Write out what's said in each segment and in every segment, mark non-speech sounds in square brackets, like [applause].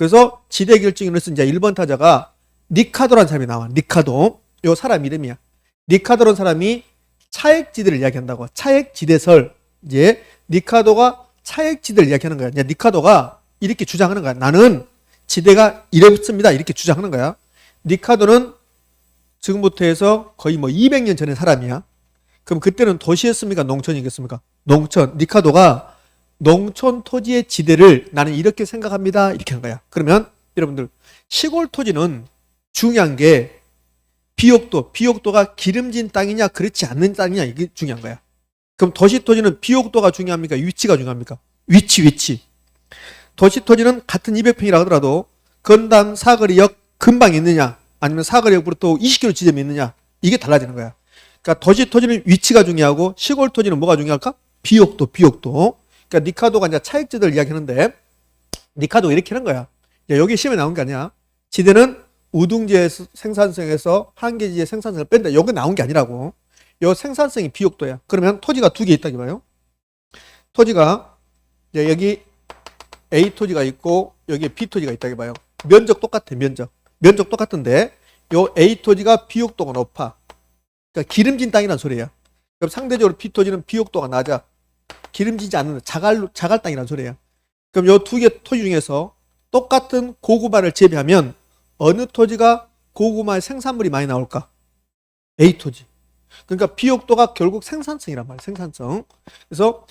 그래서 지대 결정인으로 쓴 이제 1번 타자가 니카도라는 사람이 나와. 니카도. 요 사람 이름이야. 니카도라는 사람이 차액지대를 이야기한다고. 차액지대설. 이제 니카도가 차액지대를 이야기하는 거야. 이제 니카도가 이렇게 주장하는 거야. 나는 지대가 이렇습니다. 이렇게 주장하는 거야. 니카도는 지금부터 해서 거의 뭐 200년 전의 사람이야. 그럼 그때는 도시였습니까? 농촌이겠습니까? 농촌. 니카도가 농촌 토지의 지대를 나는 이렇게 생각합니다. 이렇게 한 거야. 그러면 여러분들 시골 토지는 중요한 게 비옥도, 비옥도가 기름진 땅이냐 그렇지 않는 땅이냐 이게 중요한 거야. 그럼 도시 토지는 비옥도가 중요합니까? 위치가 중요합니까? 위치, 위치. 도시 토지는 같은 200평이라 하더라도 건당 사거리역 근방 있느냐 아니면 사거리역부터 20km 지점이 있느냐 이게 달라지는 거야. 그러니까 도시 토지는 위치가 중요하고 시골 토지는 뭐가 중요할까? 비옥도, 비옥도. 그러니까 니카도가 이제 차익지대를 이야기하는데 니카도가 이렇게 하는 거야. 야, 여기 시험에 나온 게 아니야. 지대는 우둥지의 생산성에서 한계지의 생산성을 뺀다. 여기 나온 게 아니라고. 요 생산성이 비옥도야. 그러면 토지가 두 개 있다기 봐요. 토지가 여기 A 토지가 있고 여기에 B 토지가 있다기 봐요. 면적 똑같아. 면적. 면적 똑같은데 요 A 토지가 비옥도가 높아. 그러니까 기름진 땅이란 소리야. 그럼 상대적으로 B 토지는 비옥도가 낮아. 기름지지 않는 자갈 자갈 땅이란 소리야. 그럼 요 두 개 토지 중에서 똑같은 고구마를 재배하면 어느 토지가 고구마의 생산물이 많이 나올까? A 토지. 그러니까 비옥도가 결국 생산성이란 말이야. 생산성. 그래서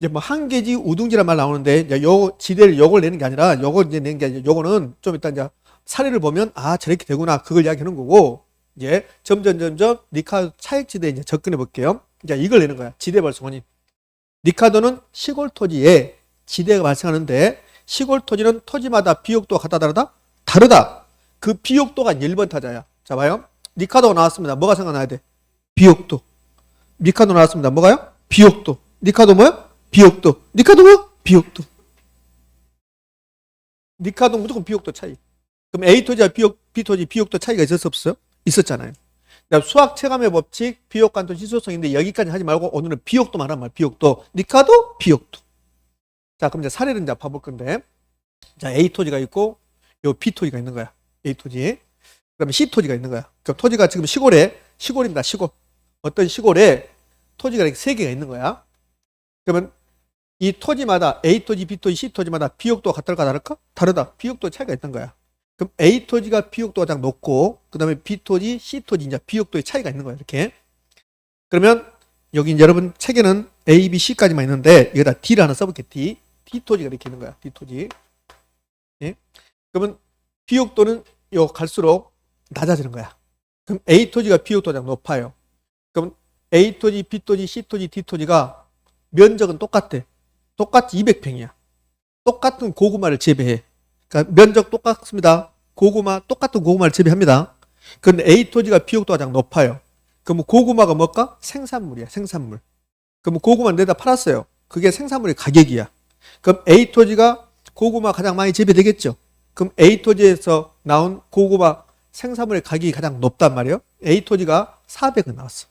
이제 뭐 한계지 우둥지란 말 나오는데 이제 요 지대를 요걸 내는 게 아니라 요걸 이제 내는 게 아니라 요거는 좀 이따 이제 사례를 보면 아 저렇게 되구나 그걸 이야기하는 거고 이제 점점 점점 니카 차익 지대에 이제 접근해 볼게요. 이제 이걸 내는 거야. 지대 발송원이. 니카도는 시골 토지에 지대가 발생하는데 시골 토지는 토지마다 비옥도가 같다 다르다? 다르다. 그 비옥도가 1번 타자야. 자 봐요. 니카도가 나왔습니다. 뭐가 생각나야 돼? 비옥도. 니카도 나왔습니다. 뭐가요? 비옥도. 니카도 뭐야? 비옥도. 니카도 뭐? 비옥도. 니카도 무조건 비옥도 차이. 그럼 A 토지와 비옥, B 토지, 비옥도 차이가 있었어 없어요? 있었잖아요. 수학 체감의 법칙, 비옥간도 지수성인데 여기까지 하지 말고 오늘은 비옥도만 하란 말. 비옥도. 니카도 비옥도. 자, 그럼 이제 사례를 이제 봐볼 건데. 자, A 토지가 있고 요 B 토지가 있는 거야. A 토지. 그다음에 C 토지가 있는 거야. 그럼 토지가 지금 시골에 시골입니다. 시골. 어떤 시골에 토지가 이렇게 세 개가 있는 거야. 그러면 이 토지마다 A 토지, B 토지, C 토지마다 비옥도가 같을까 다를까? 다르다. 비옥도 차이가 있는 거야. 그럼 A 토지가 비옥도가 가장 높고 그 다음에 B 토지, C 토지 이제 비옥도의 차이가 있는 거야. 이렇게. 그러면 여기 이제 여러분 책에는 A, B, C까지만 있는데 여기다 D를 하나 써볼게. D. D 토지가 이렇게 있는 거야. D 토지. 예? 그러면 비옥도는 요 갈수록 낮아지는 거야. 그럼 A 토지가 비옥도가 가장 높아요. 그럼 A 토지, B 토지, C 토지, D 토지가 면적은 똑같아. 똑같이 200평이야. 똑같은 고구마를 재배해. 그러니까 면적 똑같습니다. 고구마 똑같은 고구마를 재배합니다. 그런데 A 토지가 비옥도가 가장 높아요. 그럼 고구마가 뭘까? 생산물이야. 생산물. 그럼 고구마 내다 팔았어요. 그게 생산물의 가격이야. 그럼 A 토지가 고구마 가장 많이 재배되겠죠. 그럼 A 토지에서 나온 고구마 생산물의 가격이 가장 높단 말이에요. A 토지가 400원 나왔어.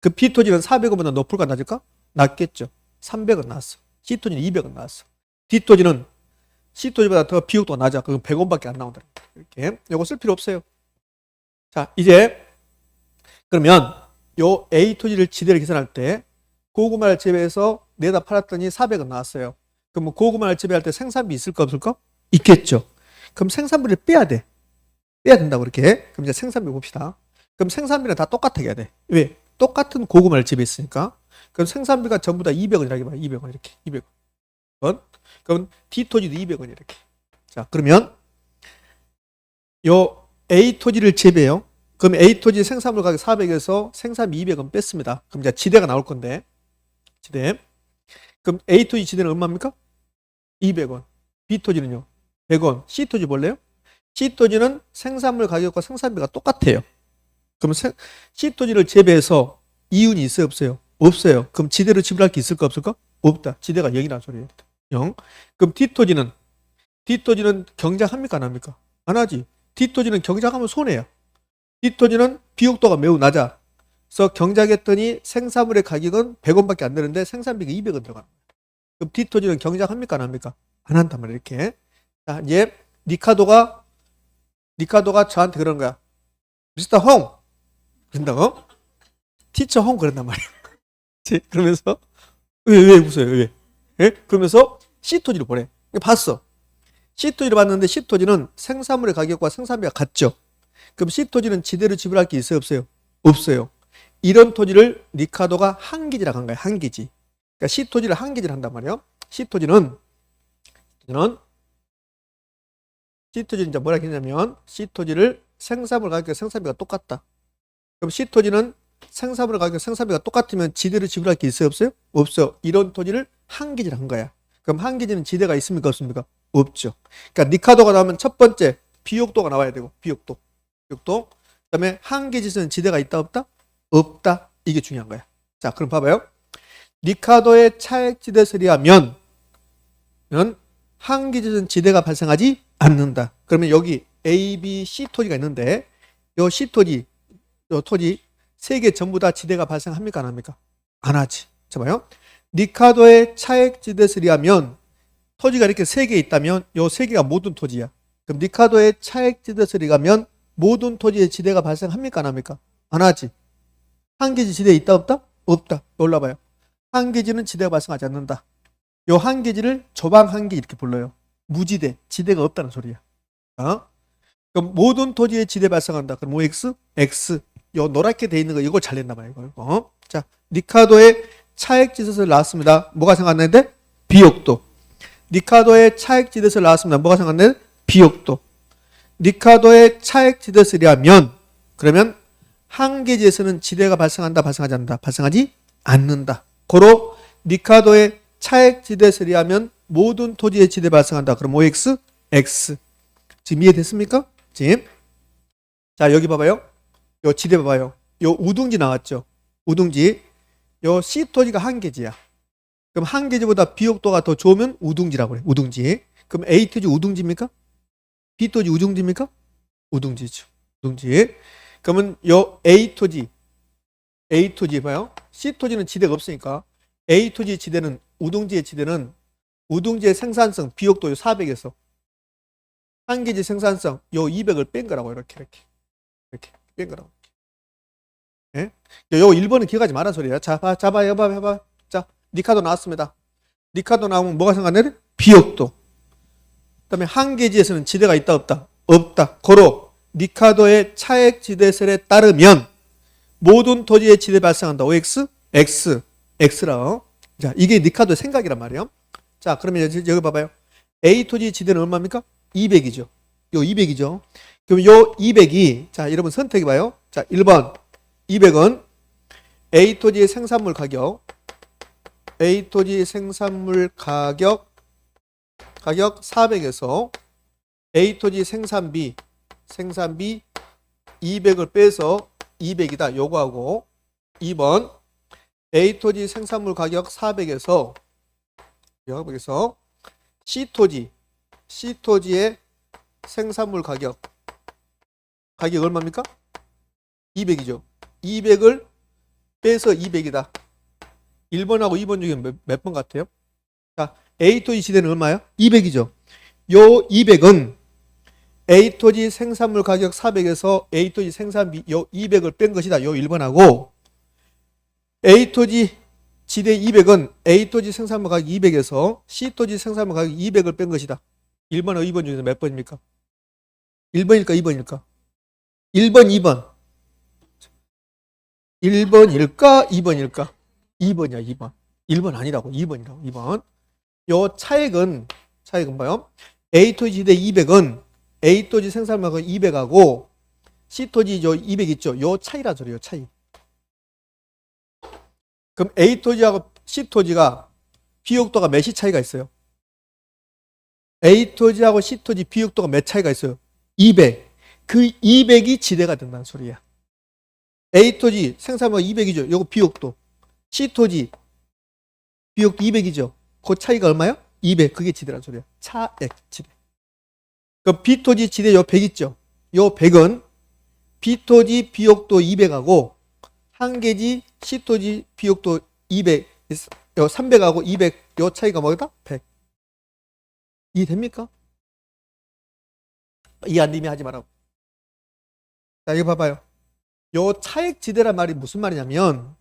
그 B 토지는 400원보다 높을까 낮을까? 낮겠죠. 300원 나왔어. C 토지는 200원 나왔어. D 토지는 C 토지보다 더 비용도 낮아. 그건 100원밖에 안 나온다. 이렇게. 요거 쓸 필요 없어요. 자, 이제 그러면 요 A 토지를 지대를 계산할 때 고구마를 재배해서 내다 팔았더니 400원 나왔어요. 그럼 뭐 고구마를 재배할 때 생산비 있을까 없을까? 있겠죠. 그럼 생산비를 빼야 돼. 빼야 된다고 이렇게. 그럼 이제 생산비 봅시다. 그럼 생산비는 다 똑같게 해야 돼. 왜? 똑같은 고구마를 재배했으니까. 그럼 생산비가 전부 다 200원이라고 해봐. 200원 이렇게. 200원. 그럼 D 토지도 200원 이렇게. 자, 그러면 요 A 토지를 재배해요. 그럼 A 토지 생산물 가격 400에서 생산비 200원 뺐습니다. 그럼 이제 지대가 나올 건데. 지대. 그럼 A 토지 지대는 얼마입니까? 200원. B 토지는요? 100원. C 토지 볼래요? C 토지는 생산물 가격과 생산비가 똑같아요. 그럼 생, C 토지를 재배해서 이윤이 있어요, 없어요? 없어요. 그럼 지대로 지불할 게 있을까 없을까? 없다. 지대가 0이라는 소리예요. 0. 그럼 D 토지는 D 토지는 경작합니까 안 합니까? 안 하지. D 토지는 경작하면 손해야. D 토지는 비옥도가 매우 낮아. 그래서 경작했더니 생산물의 가격은 100원밖에 안 되는데 생산비가 200원 들어가는 거야. 그럼 D 토지는 경작합니까 안 합니까? 안 한단 말이야 이렇게. 자, 이제 리카도가 리카도가 저한테 그런 거야. 미스터 홍 그런다고? 티처 홍 그런단 말이야. 제- [laughs] 그러면서 왜 왜 웃어요? 왜? 예? 그러면서 시토지를 보내. 봤어. 시토지를 봤는데 시토지는 생산물의 가격과 생산비가 같죠. 그럼 시토지는 지대로 지불할 게 있어요, 없어요? 없어요. 이런 토지를 리카도가 한기지라고 한 거야, 한기지. 그러니까 시토지를 한기지를 한단 말이에요. 시토지는 시토지는 시토지는 이제 뭐라 했냐면 시토지를 생산물 가격과 생산비가 똑같다. 그럼 시토지는 생산물 가격 생산비가 똑같으면 지대로 지불할 게 있어요, 없어요? 없어. 이런 토지를 한기지를 한 거야. 그럼 한기지는 지대가 있습니까, 없습니까? 없죠. 그러니까 니카도가 나오면 첫 번째 비옥도가 나와야 되고 비옥도, 비옥도. 그다음에 한기지는 지대가 있다 없다? 없다. 이게 중요한 거야. 자, 그럼 봐봐요. 니카도의 차액지대설이하면 면 한기지는 지대가 발생하지 않는다. 그러면 여기 A, B, C 토지가 있는데 요 C 토지, 요 토지 세 개 전부 다 지대가 발생합니까 안 합니까? 안 하지. 자 봐요. 니카도의 차액지대설이하면 토지가 이렇게 세 개 있다면 요 세 개가 모든 토지야. 그럼 니카도의 차액지대설이 가면 모든 토지의 지대가 발생합니까 안 합니까? 안 하지. 한 개지 지대 있다 없다? 없다. 올라봐요. 한 개지는 지대가 발생하지 않는다. 요한 개지를 조방 한개 이렇게 불러요. 무지대, 지대가 없다는 소리야. 어? 그럼 모든 토지의 지대 발생한다. 그럼 뭐 X? 요 노랗게 돼 있는 거 이걸 잘 낸다 말이야. 이거. 어? 자, 리카도의 차액지대설 나왔습니다. 뭐가 생각나는데? 비옥도. 리카도의 차액지대설 나왔습니다. 뭐가 생각나는데? 비옥도. 리카도의 차액지대설이라면 그러면 한계지에서는 지대가 발생한다, 발생하지 않는다, 발생하지 않는다. 고로 리카도의 차액지대설이하면 모든 토지의 지대 발생한다. 그럼 OX, X. 지금 이해됐습니까? 지금. 자, 여기 봐봐요. 요 지대 봐봐요. 요 우둥지 나왔죠. 우둥지. 요 C 토지가 한 개지야. 그럼 한 개지보다 비옥도가 더 좋으면 우둥지라고 그래. 우둥지. 그럼 A 토지 우둥지입니까? B 토지 우둥지입니까? 우둥지죠. 우둥지. 그러면 요 A 토지 A 토지 봐요. C 토지는 지대가 없으니까 A 토지 지대는 우둥지의 지대는 우둥지의 생산성 비옥도 요 400에서 한 개지 생산성 요 200을 뺀 거라고 이렇게 이렇게 이렇게 뺀 거라고. 예? 요 1번은 기억하지 마라 소리야. 자, 봐, 잡아, 해봐, 해봐. 자, 니카도 나왔습니다. 니카도 나오면 뭐가 생각나요? 비옥도. 그 다음에 한 개지에서는 지대가 있다 없다? 없다. 고로 니카도의 차액 지대설에 따르면 모든 토지의 지대 발생한다. OX, X, X라. 자, 이게 니카도의 생각이란 말이에요. 자, 그러면 여기, 여기 봐봐요. A 토지 지대는 얼마입니까? 200이죠. 요 200이죠. 그럼 요 200이 자, 여러분 선택해 봐요. 자, 1번 200은 A 토지의 생산물 가격. A 토지 생산물 가격. 가격 400에서 A 토지 생산비. 생산비 200을 빼서 200이다. 요거하고 2번 A 토지 생산물 가격 400에서 여기서 C 토지. C 토지의 생산물 가격. 가격 얼마입니까? 200이죠. 200을 빼서 200이다. 1번하고 2번 중에 몇 번 같아요? 자, A 토지 시대는 얼마야? 200이죠. 요 200은 A 토지 생산물 가격 400에서 A 토지 생산비 요 200을 뺀 것이다. 요 1번하고 A 토지 지대 200은 A 토지 생산물 가격 200에서 C 토지 생산물 가격 200을 뺀 것이다. 1번하고 2번 중에서 몇 번입니까? 1번일까 2번일까? 1번 2번 1번일까 2번일까? 2번이야 2번 1번 아니라고 2번이라고 2번 요 차액은 차액은 뭐요? A 토지 지대 200은 A 토지 가격 200하고 C 토지 저200 있죠? 요 차이라 소리요 차이 그럼 A 토지하고 C 토지가 비옥도가 몇이 차이가 있어요? A 토지하고 C 토지 비옥도가 몇 차이가 있어요? 200. 그 200이 지대가 된다는 소리야. A 토지 생산물 200이죠. 요거 비옥도. C 토지 비옥도 200이죠. 그 차이가 얼마요? 200. 그게 지대란 소리야. 차액 지대. 그 B 토지 지대 요 100 있죠. 요 100은 B 토지 비옥도 200하고 한 개지 C 토지 비옥도 200, 요 300하고 200 요 차이가 뭐다? 100. 이해됩니까? 이안 님이 하지 말라고. 자, 이거 봐봐요. 요 차액 지대란 말이 무슨 말이냐면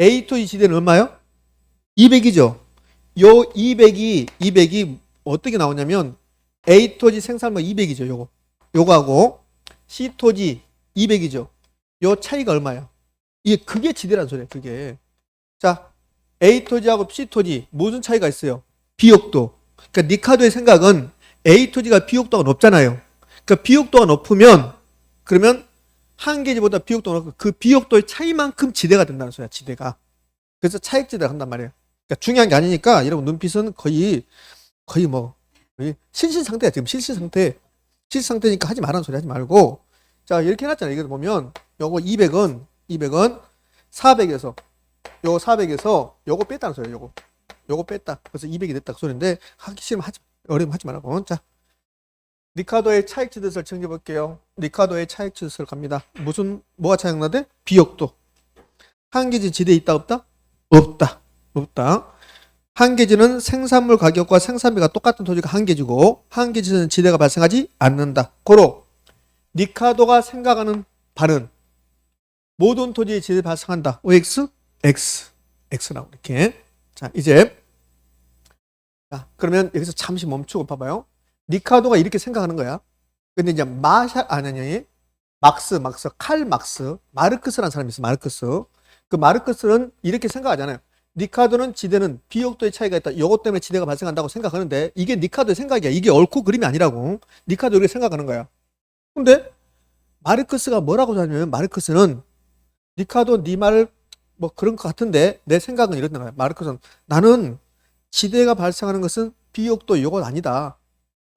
A to E 지대는 얼마요? 200이죠. 요 200이 200이 어떻게 나오냐면 A 토지 생산물 200이죠. 요거. 요거하고 C 토지 200이죠. 요 차이가 얼마예요? 이게 그게 지대란 소리예요. 그게. 자, A 토지하고 C 토지 무슨 차이가 있어요? 비옥도. 그러니까 니카도의 생각은 A 토지가 비옥도가 높잖아요. 그러니까 비옥도가 높으면 그러면 한 개지보다 비옥도가 높고 그 비옥도의 차이만큼 지대가 된다는 소리야. 지대가. 그래서 차익 지대가 한단 말이에요. 그러니까 중요한 게 아니니까 여러분 눈빛은 거의 거의 뭐 거의 실신 상태야 지금 실신 상태. 실신 상태니까 하지 말라는 소리 하지 말고 자 이렇게 해놨잖아요. 이거 보면 요거 200은 200은 400에서 요거 400에서 요거 뺐다는 소리예요. 요거 요거 뺐다. 그래서 200이 됐다 그 소리인데 하기 싫으면 하지 어려면 하지 말라고. 자 리카도의 차익 지대설 정해 볼게요. 리카도의 차익 지대설 갑니다. 무슨 뭐가 차이나대? 비역도. 한계지 지대 있다 없다? 없다. 없다. 한계지는 생산물 가격과 생산비가 똑같은 토지가 한계지고 한계지는 지대가 발생하지 않는다. 고로 리카도가 생각하는 바는 모든 토지의 지대 발생한다. OX, X, X라고 이렇게. 자 이제 자 그러면 여기서 잠시 멈추고 봐봐요. 리카도가 이렇게 생각하는 거야. 근데 이제 마샬 아니니 막스, 막스, 칼 막스, 마르크스라는 사람이 있어. 마르크스. 그 마르크스는 이렇게 생각하잖아요. 니카도는 지대는 비옥도의 차이가 있다. 이것 때문에 지대가 발생한다고 생각하는데 이게 니카도의 생각이야. 이게 옳고 그림이 아니라고. 니카도 이렇게 생각하는 거야. 근데 마르크스가 뭐라고 하냐면 마르크스는 니카도 네 말을 뭐 그런 것 같은데 내 생각은 이렇단 거야. 마르크스는 나는 지대가 발생하는 것은 비옥도 이것 아니다.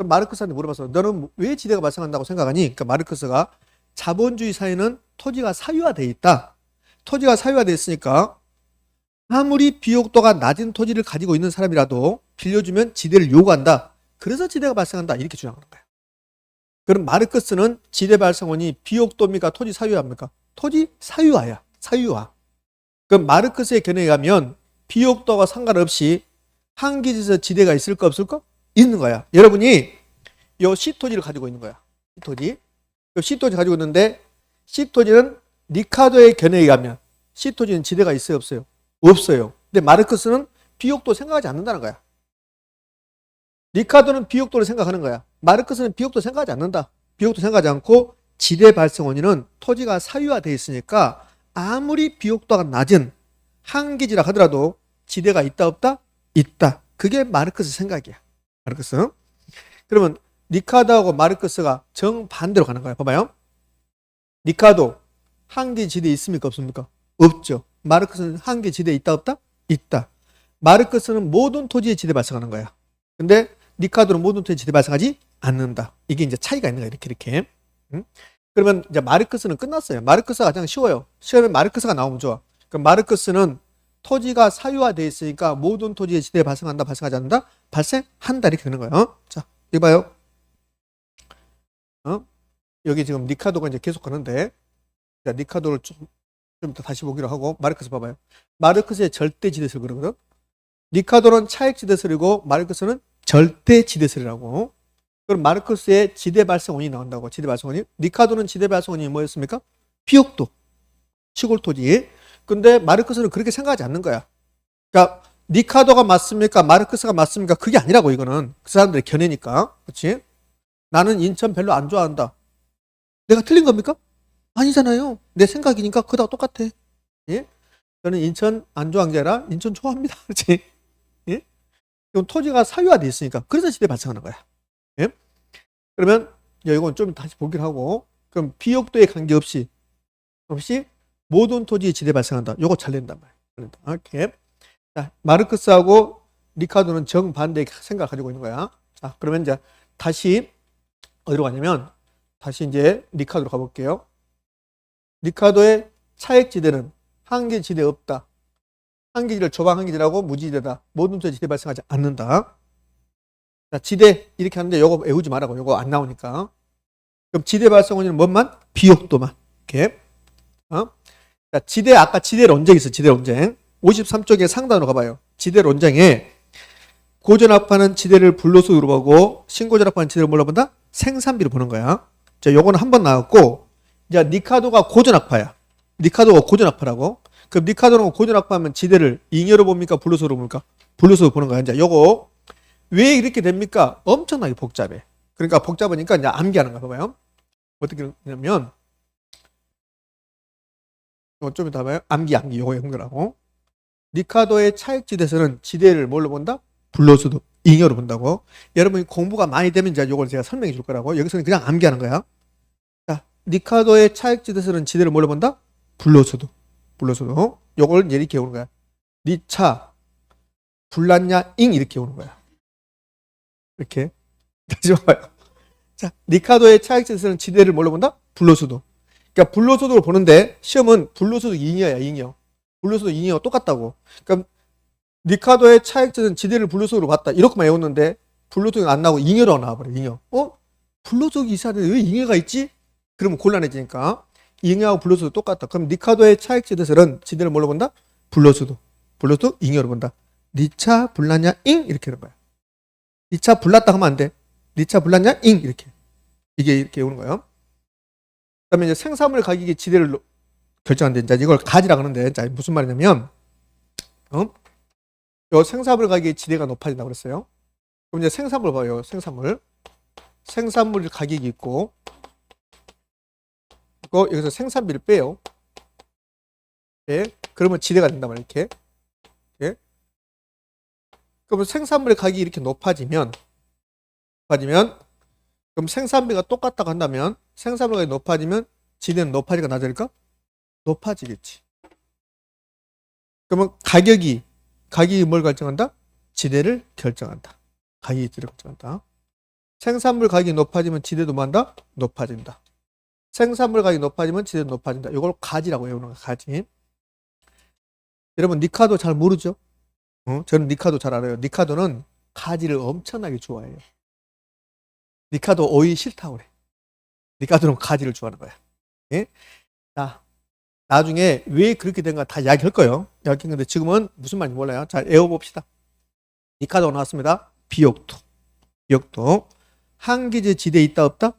마르크스한테 물어봤어. 너는 왜 지대가 발생한다고 생각하니? 그러니까 마르크스가 자본주의 사회는 토지가 사유화돼 있다. 토지가 사유화돼 있으니까 아무리 비옥도가 낮은 토지를 가지고 있는 사람이라도 빌려주면 지대를 요구한다. 그래서 지대가 발생한다. 이렇게 주장하는 거야. 그럼 마르크스는 지대 발생원이 비옥도입니까? 토지 사유화입니까? 토지 사유화야. 사유화. 그럼 마르크스의 견해에 의하면 비옥도와 상관없이 한기지에서 지대가 있을까 없을까? 있는 거야. 여러분이 요 C토지를 가지고 있는 거야. C토지. 요 C토지 가지고 있는데 C토지는 리카도의 견해에 의하면 C토지는 지대가 있어요 없어요? 없어요. 근데 마르크스는 비옥도 생각하지 않는다는 거야. 리카도는 비옥도를 생각하는 거야. 마르크스는 비옥도 생각하지 않는다. 비옥도 생각하지 않고 지대 발생 원인은 토지가 사유화돼 있으니까 아무리 비옥도가 낮은 한기지라 하더라도 지대가 있다 없다? 있다. 그게 마르크스 생각이야. 마르크스. 그러면 리카도하고 마르크스가 정반대로 가는 거야. 봐봐요. 리카도 한계 지대 있습니까? 없습니까? 없죠. 마르크스는 한계 지대 있다 없다? 있다. 마르크스는 모든 토지의 지대 발생하는 거야. 근데 리카도는 모든 토지의 지대 발생하지 않는다. 이게 이제 차이가 있는 거야. 이렇게 이렇게. 응? 그러면 이제 마르크스는 끝났어요. 마르크스가 가장 쉬워요. 시험에 마르크스가 나오면 좋아. 그럼 마르크스는 토지가 사유화돼 있으니까 모든 토지의 지대 발생한다, 발생하지 않는다, 발생한다 이렇게 되는 거예요. 자, 이거 봐요. 어? 여기 지금 리카도가 이제 계속 가는데, 자, 리카도를 좀, 좀더 다시 보기로 하고 마르크스 봐봐요. 마르크스의 절대 지대설 그러거든. 리카도는 차액 지대설이고 마르크스는 절대 지대설이라고. 그럼 마르크스의 지대 발생원이 나온다고. 지대 발생원이. 리카도는 지대 발생원이 뭐였습니까? 비옥도, 시골 토지. 근데 마르크스는 그렇게 생각하지 않는 거야. 그러니까 리카도가 맞습니까? 마르크스가 맞습니까? 그게 아니라고 이거는 그 사람들의 견해니까, 그렇지? 나는 인천 별로 안 좋아한다. 내가 틀린 겁니까? 아니잖아요. 내 생각이니까 그다 똑같아. 예? 저는 인천 안 좋아한 게 아니라 인천 좋아합니다. [laughs] 그렇지? 예? 이건 토지가 사유화돼 있으니까 그래서 지대 발생하는 거야. 예? 그러면 이건 좀 다시 보기를 하고 그럼 비옥도에 관계없이 없이 모든 토지의 지대 발생한다. 요거 잘 낸단 말이야. 오케이. 자, 마르크스하고 리카도는 정반대의 생각을 가지고 있는 거야. 자, 그러면 이제 다시 어디로 가냐면 다시 이제 리카도로 가볼게요. 리카도의 차액 지대는 한계 지대 없다. 한계 지대를 조방 한계 지대라고 무지대다. 모든 토지 지대 발생하지 않는다. 자, 지대 이렇게 하는데 요거 외우지 말라고. 요거 안 나오니까. 그럼 지대 발생 원인은 뭔만? 비옥도만. 이렇게. 어? 자, 지대 아까 지대 논쟁 있어. 지대 논쟁. 53쪽에 상단으로 가봐요. 지대 논쟁에 고전합하는 지대를 불로소 보고 신고전합하는 지대를 뭘로 본다? 생산비를 보는 거야. 자, 요거는 한 번 나왔고, 이제 니카도가 고전악파야. 니카도가 고전악파라고. 그럼 니카도는 고전악파하면 지대를 잉여로 봅니까? 블루스로 봅니까? 블루스로 보는 거야. 이제 요거 왜 이렇게 됩니까? 엄청나게 복잡해. 그러니까 복잡하니까 이제 암기하는 거야. 봐봐요. 어떻게 이거 좀 이따 봐요. 암기, 암기. 요거 연결하고. 니카도의 차액지대에서는 지대를 뭘로 본다? 불로스도 잉여로 본다고. 여러분이 공부가 많이 되면 이제 요걸 제가 설명해 줄 거라고. 여기서는 그냥 암기하는 거야. 자, 니카도의 차액지대에서는 지대를 뭘로 본다? 불로스도. 불로스도. 요걸 이제 이렇게 오는 거야. 니차 불났냐 잉 이렇게 오는 거야. 이렇게. [laughs] 다시 봐요. 자, 니카도의 차액지대에서는 지대를 뭘로 본다? 불로스도. 그러니까 불로스도를 보는데 시험은 불로스도 잉여야, 잉여. 블루스도 잉여 똑같다고. 그러니까 니카도의 차액제는 지대를 블루스로 봤다. 이렇게만 외웠는데 블루스가 안 나오고 잉여로 나와버려. 잉여. 어? 블루스가 이사는데 왜 잉여가 있지? 그러면 곤란해지니까 잉여하고 블루스도 똑같다. 그럼 니카도의 차액제대설은 지대를 뭘로 본다? 블루스도. 블루스도 잉여로 본다. 니차 불났냐 잉 이렇게 하는 거야. 니차 불났다 하면 안 돼. 니차 불났냐 잉 이렇게. 이게 이렇게 오는 거예요. 그다음에 이제 생산물 가격의 지대를 이제 이걸 가지라 그러는데 자 무슨 말이냐면 어? 요 생산물 가격의 지대가 높아진다 그랬어요. 그럼 이제 생산물 봐요. 생산물. 생산물 가격이 있고 이거 여기서 생산비를 빼요. 예. 그러면 지대가 된단 말이에요. 이렇게. 예. 그러면 생산물의 가격이 이렇게 높아지면 높아지면 그럼 생산비가 똑같다고 한다면 생산물 가격이 높아지면 지대는 높아질까 낮아질까? 높아지겠지. 그러면 가격이 가격이 뭘 결정한다? 지대를 결정한다. 가격이 지대를 결정한다. 생산물 가격이 높아지면 지대도 뭐한다? 높아진다. 생산물 가격이 높아지면 지대도 높아진다. 이걸 가지라고 외우는 거야. 가지. 여러분 니카도 잘 모르죠? 어? 저는 니카도 잘 알아요. 니카도는 가지를 엄청나게 좋아해요. 니카도 오이 싫다고 그래. 니카도는 가지를 좋아하는 거야. 예? 자, 나중에 왜 그렇게 된가 다 이야기할 거예요. 이야기할 건데 지금은 무슨 말인지 몰라요. 자, 외워봅시다. 니카도가 나왔습니다. 비옥토. 비옥토. 한기지 지대에 있다 없다?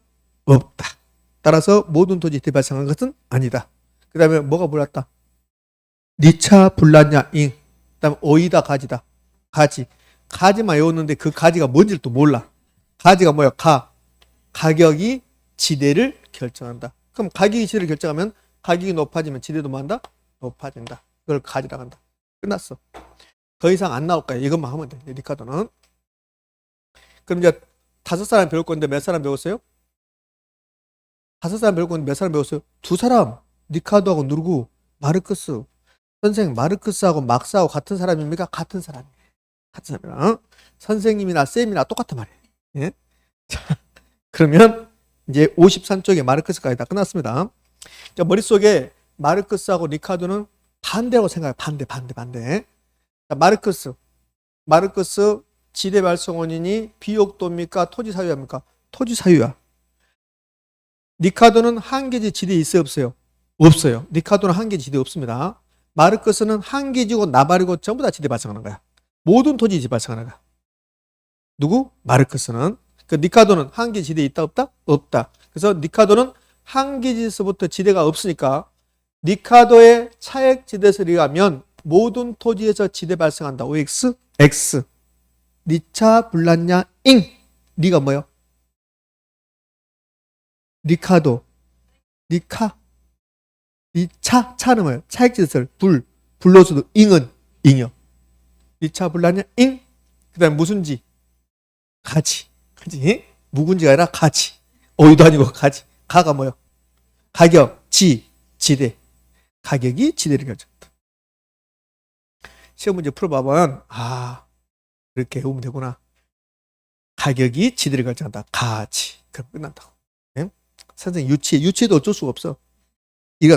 없다. 따라서 모든 토지 대 발생한 것은 아니다. 그 다음에 뭐가 불났다? 니차 불났냐 잉. 그 다음에 오이다 가지다. 가지. 가지만 외웠는데 그 가지가 뭔지를 또 몰라. 가지가 뭐야? 가. 가격이 지대를 결정한다. 그럼 가격이 지대를 결정하면 가격이 높아지면 지대도 뭐한다? 높아진다. 그걸 가지라 한다. 끝났어. 더 이상 안 나올 거야. 이것만 하면 돼. 리카도는. 그럼 이제 다섯 사람 배울 건데 몇 사람 배웠어요? 다섯 사람 배울 건데 몇 사람 배웠어요? 두 사람. 리카도하고 누르고 마르크스. 선생 마르크스하고 막스하고 같은 사람입니까? 같은 사람이에요. 같은 사람이야. 어? 선생님이나 쌤이나 똑같단 말이에요. 예? [laughs] 자, 그러면 이제 53쪽에 마르크스까지 다 끝났습니다. 자, 머릿속에 마르크스하고 리카도는 반대라고 생각해요. 반대, 반대, 반대. 자, 마르크스. 마르크스 지대 원인이 비옥도입니까? 토지 사유입니까? 토지 사유야. 리카도는 한계지 지대에 있어요, 없어요? 없어요. 리카도는 한계지 지대 없습니다. 마르크스는 한계지고 나발이고 전부 다 지대 발생하는 거야. 모든 토지 지대 발생하는 거야. 누구? 마르크스는. 그 니카도는 한계 지대에 있다 없다? 없다. 그래서 니카도는 한계 지에서부터 지대가 없으니까 니카도의 차액 지대설에 의하면 모든 토지에서 지대 발생한다. OX, X. 니차 불났냐? 잉. 니가 뭐요? 니카도. 니카. 니차. 차는 뭐예요? 차액 지대설. 불. 불로서도 잉은 잉여. 니차 불났냐? 잉. 그 다음에 무슨 지? 가지. 가지. 묵은지가 아니라 가지. 어이도 아니고 가지. 가가 뭐요? 가격, 지, 지대. 가격이 지대를 결정한다. 시험 문제 풀어봐보면 아 그렇게 외우면 되구나. 가격이 지대를 결정한다. 가지. 그럼 끝난다고. 예? 선생님 유치, 유치도 어쩔 수가 없어. 이가